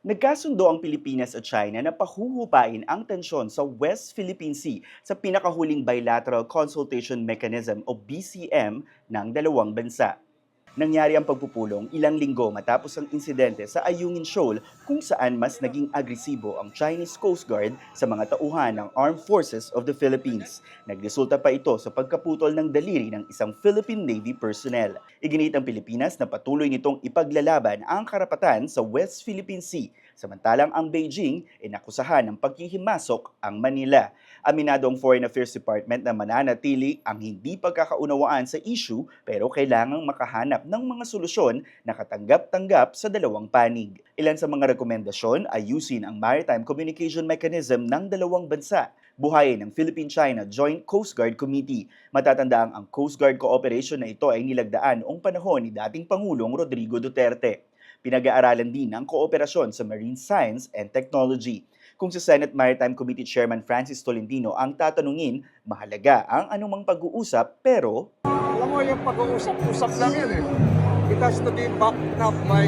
Nagkasundo ang Pilipinas at China na pahuhupain ang tensyon sa West Philippine Sea sa pinakahuling Bilateral Consultation Mechanism o BCM ng dalawang bansa. Nangyari ang pagpupulong ilang linggo matapos ang insidente sa Ayungin Shoal kung saan mas naging agresibo ang Chinese Coast Guard sa mga tauhan ng Armed Forces of the Philippines. Nagresulta pa ito sa pagkaputol ng daliri ng isang Philippine Navy personnel. Iginit ang Pilipinas na patuloy nitong ipaglalaban ang karapatan sa West Philippine Sea, samantalang ang Beijing ay nakusahan ng paghihimasok ang Manila. Aminado ang Foreign Affairs Department na mananatili ang hindi pagkakaunawaan sa issue pero kailangang makahanap ng mga solusyon na katanggap-tanggap sa dalawang panig. Ilan sa mga rekomendasyon ayusin ang maritime communication mechanism ng dalawang bansa buhayin ng Philippine-China Joint Coast Guard Committee. Matatandaang ang Coast Guard cooperation na ito ay nilagdaan noong panahon ni dating Pangulong Rodrigo Duterte. Pinag-aaralan din ang kooperasyon sa marine science and technology. Kung si Senate Maritime Committee Chairman Francis Tolentino ang tatanungin, mahalaga ang anumang pag-uusap pero Alam mo yung pag-uusap-usap lang yan eh. It has to be backed up by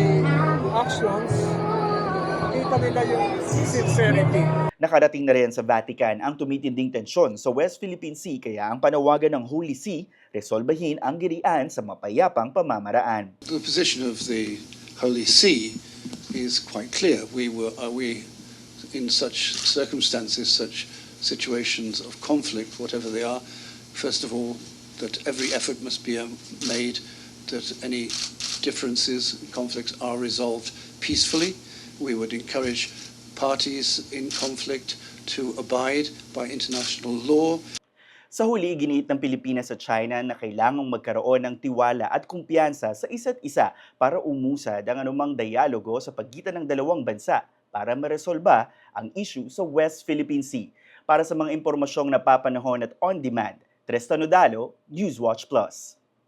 actions. Makita nila yung sincerity. nakarating na rin sa Vatican ang tumitinding tensyon sa West Philippine Sea kaya ang panawagan ng Holy See, resolbahin ang girian sa mapayapang pamamaraan. The position of the Holy See is quite clear. We were, are we in such circumstances, such situations of conflict, whatever they are, first of all, that every effort must be um, made that any differences, conflicts are resolved peacefully. We would encourage parties in conflict to abide by international law. Sa huli, giniit ng Pilipinas at China na kailangang magkaroon ng tiwala at kumpiyansa sa isa't isa para umusad ang anumang dialogo sa pagitan ng dalawang bansa para maresolba ang issue sa West Philippine Sea. Para sa mga impormasyong napapanahon at on-demand, Tristan Nodalo, Newswatch Plus.